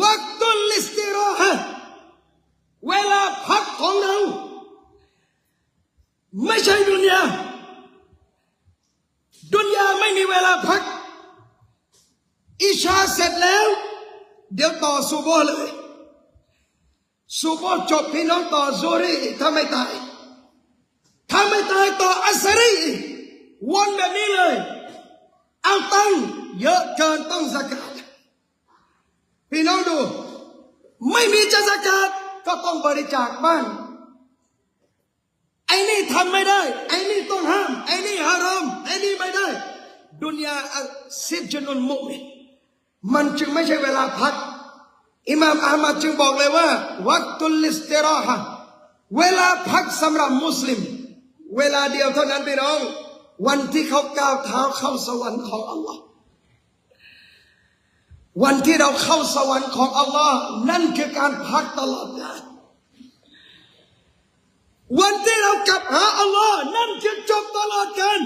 วักตุลลิสติรอฮะเวลาพักของเรา ไม่ใช่ดุนยาดุนยาไม่มีเวลาพัก อิชาเสร็จแล้ว เดี๋ยวต่อซูโบเลยซูโบจบพี่น้องต่อซูรีถ้าไม่ตาย ถ้าไม่ตายต่ออัสรีอีกวนแบบนี้เลย เอาตังเยอะเกินต้องสกัด พี่น้องดู ไม่มีจะสกัดก็ต้องบริจาคบ้านไอ้นี่ทำไม่ได้ ไอ้นี่ต้องห้าม ไอ้นี่ฮาราม ไอ้นี่ไม่ได้ ดุนยาอัลซิจนุนมุมินมันจึงไม่ใช่เวลาพัก อิหม่ามอามัดจึงบอกเลยว่า วักตุลลิสเตรอฮะเวลาพักสำหรับมุสลิม เวลาเดียวเท่านั้นพี่น้อง วันที่เขาก้าวเท้าเข้าสวรรค์ของอัลลอฮ์ วันที่เราเข้าสวรรค์ของอัลลอฮ์นั่นคือการพักตลอดกาลวันที่เรากลับหาอัลลอฮ์นั่นคือจบตลอดกาล